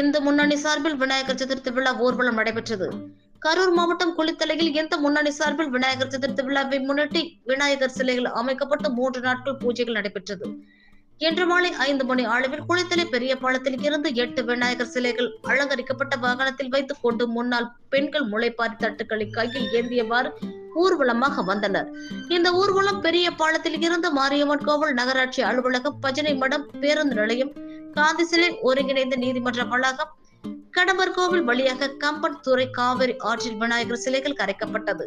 இந்து முன்னணி சார்பில் விநாயகர் சதுர்த்தி விழா ஊர்வலம் நடைபெற்றது. கரூர் மாவட்டம் குளித்தலையில் இந்து முன்னணி சார்பில் விநாயகர் சதுர்த்தி விழாவை முன்னிட்டு விநாயகர் சிலைகள் அமைக்கப்பட்டு மூன்று நாட்கள் பூஜைகள் நடைபெற்றது. இன்று மாலை ஐந்து மணி அளவில் குளித்தலை பெரிய பாலத்தில் இருந்து எட்டு விநாயகர் சிலைகள் அலங்கரிக்கப்பட்ட வாகனத்தில் வைத்துக் கொண்டு முன்னாள் பெண்கள் முளைப்பாரி தட்டுக்களை கையில் ஏந்தியவாறு ஊர்வலமாக வந்தனர். இந்த ஊர்வலம் பெரிய பாலத்தில் இருந்து மாரியம்மன் கோவில் நகராட்சி அலுவலகம் பஜனை மடம் பேருந்து நிலையம் காந்தி சிலை ஒருங்கிணைந்த நீதிமன்ற வளாகம் கடம்பர் கோவில் வழியாக கம்பன் துறை காவிரி ஆற்றில் விநாயகர் சிலைகள் கரைக்கப்பட்டது.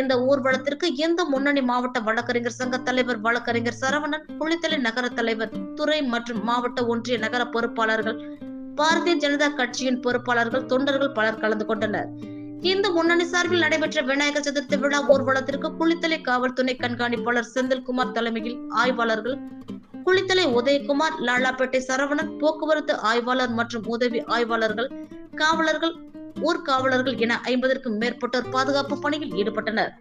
இந்த ஊர்வலத்திற்கு இந்து முன்னணி மாவட்ட வழக்கறிஞர் சங்க தலைவர் வழக்கறிஞர் சரவணன் குளித்தலை நகர தலைவர் துறை மற்றும் மாவட்ட ஒன்றிய நகர பொறுப்பாளர்கள் பாரதிய ஜனதா கட்சியின் பொறுப்பாளர்கள் தொண்டர்கள் பலர் கலந்து கொண்டனர். இந்து முன்னணி சார்பில் நடைபெற்ற விநாயகர் சதுர்த்தி விழா ஊர்வலத்திற்கு குளித்தலை காவல் துணை கண்காணிப்பாளர் செந்தில்குமார் தலைமையில் ஆய்வாளர்கள் குளித்தலை உதயகுமார் லாலாப்பேட்டை சரவணன் போக்குவரத்து ஆய்வாளர் மற்றும் உதவி ஆய்வாளர்கள் காவலர்கள் ஊர்காவலர்கள் என ஐம்பதற்கும் மேற்பட்டோர் பாதுகாப்பு பணியில் ஈடுபட்டனர்.